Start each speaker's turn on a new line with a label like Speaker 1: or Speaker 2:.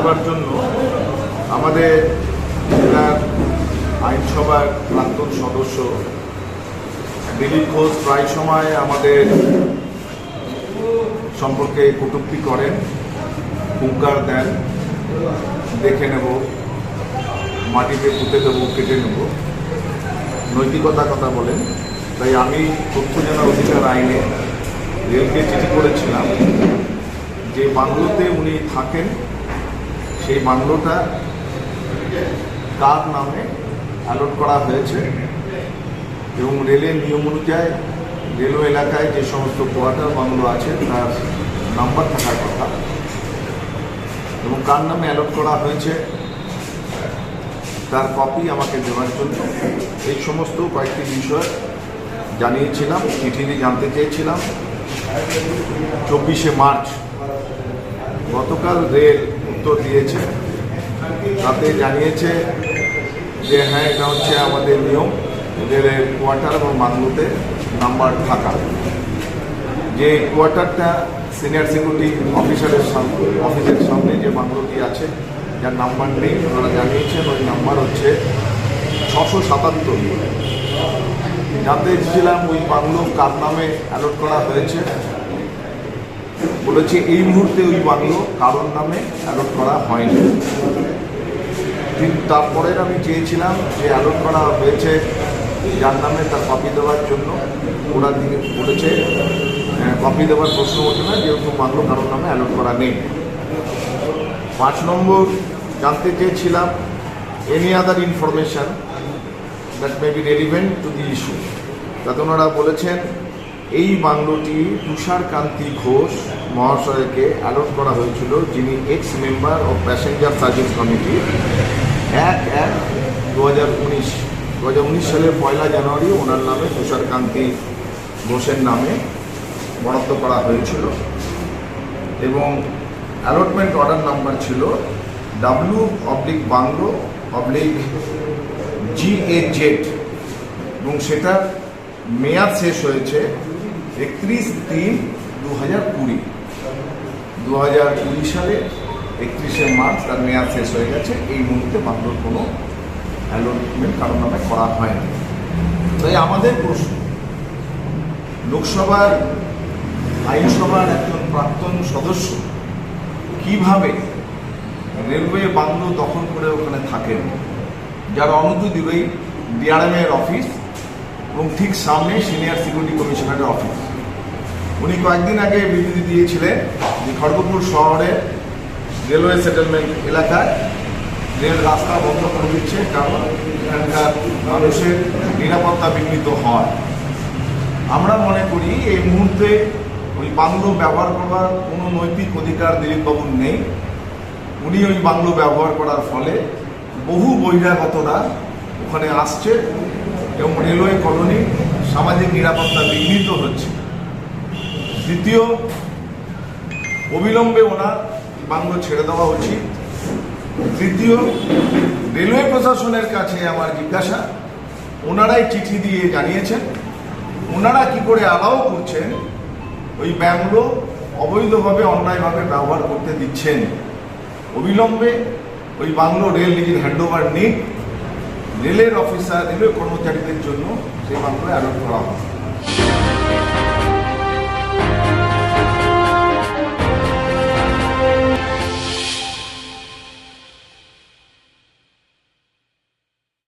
Speaker 1: জানাবার জন্য আমাদের জেলার আইনসভার প্রাক্তন সদস্য দিলীপ ঘোষ প্রায় সময় আমাদের সম্পর্কে কটূক্তি করেন, হুঙ্কার দেন, দেখে নেব, মাটিতে পুঁতে দেবো, কেটে নেব। নৈতিকতা কথা বলেন। তাই আমি তথ্য জানার অধিকার আইনে রেলকে চিঠি করেছিলাম যে বাংলোতে উনি থাকেন। সেই বাংলোটা কার নামে অ্যালট করা হয়েছে এবং রেলের নিয়ম অনুযায়ী রেলওয়ে এলাকায় যে সমস্ত কোয়ার্টার বাংলো আছে, তার নাম্বার থাকার কথা এবং কার নামে অ্যালট করা হয়েছে, তার কপি আমাকে দেওয়ার জন্য এই সমস্ত কয়েকটি বিষয় জানিয়েছিলাম চিঠিতে জানতে চেয়েছিলাম। চব্বিশে মার্চ গতকাল রেল উত্তর দিয়েছে। তাতে জানিয়েছে যে হ্যাঁ এটা হচ্ছে আমাদের নিয়ম। রেলের কোয়ার্টার এবং বাংলোতে নাম্বার থাকা। যে কোয়ার্টারটা সিনিয়র সিকিউরিটি অফিসারের সামনে অফিসের সামনে যে বাংলোটি আছে, যার নাম্বার নেই ওনারা জানিয়েছেন ওই নাম্বার হচ্ছে ছশো সাতাত্তর। জানতে এসেছিলাম ওই বাংলো কার নামে অ্যালট করা হয়েছে? বলেছে, এই মুহূর্তে ওই বাংলো কারোর নামে অ্যালোট করা হয়নি। কিন্তু তারপরে আমি চেয়েছিলাম যে অ্যালট করা হয়েছে, যার নামে তার কপি দেওয়ার জন্য। ওরা দিকে বলেছে কপি দেওয়ার প্রশ্ন ওঠে না, যেহেতু বাংলো কারোর নামে অ্যালোট করা নেই। পাঁচ নম্বর জানতে চেয়েছিলাম any other information that may be relevant to the issue তাতে ওনারা বলেছেন এই বাংলোটি তুষারকান্তি ঘোষ মহাশয়কে অ্যালট করা হয়েছিল, যিনি ex member of passenger service committee এক এক দু হাজার উনিশ দু হাজার উনিশ সালের পয়লা জানুয়ারি ওনার নামে তুষারকান্তি ঘোষের নামে বরাদ্দ করা হয়েছিল। এবং অ্যালটমেন্ট অর্ডার নাম্বার ছিল W oblique bungalow oblique G A Z এবং সেটা মেয়াদ শেষ হয়েছে একত্রিশ তিন দু হাজার কুড়ি। দু হাজার কুড়ি সালে একত্রিশে মার্চ তার মেয়াদ শেষ হয়ে গেছে। এই মুহূর্তে বাংলোর কোনো অ্যালটমেন্ট কারোর নামে করা হয়নি তাই আমাদের প্রশ্ন, লোকসভার, আইনসভার একজন প্রাক্তন সদস্য কীভাবে রেলওয়ে বাংলো দখল করে ওখানে থাকেন? যার অনতি দূরেই ডিআরএম এর অফিস এবং ঠিক সামনে সিনিয়র সিকিউরিটি কমিশনারের অফিস। উনি কয়েকদিন আগে বিবৃতি দিয়েছিলেন যে খড়গপুর শহরে রেলওয়ে সেটেলমেন্ট এলাকায় রেল রাস্তা বন্ধ করে দিচ্ছে কারণ এখানকার মানুষের নিরাপত্তা বিঘ্নিত হয়। আমরা মনে করি এই মুহূর্তে ওই বাংলো ব্যবহার করার কোনো নৈতিক অধিকার দিলীপবাবুর নেই। উনি ওই বাংলো ব্যবহার করার ফলে বহু বহিরাগতরা ওখানে আসছে এবং রেলওয়ে কলোনি সামাজিক নিরাপত্তা বিঘ্নিত হচ্ছে। দ্বিতীয়, অবিলম্বে ওনার বাংলো ছেড়ে দেওয়া উচিত। তৃতীয়, রেলওয়ে প্রশাসনের কাছে আমার জিজ্ঞাসা, ওনারাই চিঠি দিয়ে জানিয়েছেন, ওনারা কি করে আলাও করছেন, ওই ব্যাংলো অবৈধভাবে, অন্যায়ভাবে ব্যবহার করতে দিচ্ছেন? অবিলম্বে ওই বাংলো রেল নিজের হ্যান্ডওভার নিক। রেলের অফিসার, রেলওয়ে কর্মচারীদের জন্য সেই বাংলো অ্যালট করা হয়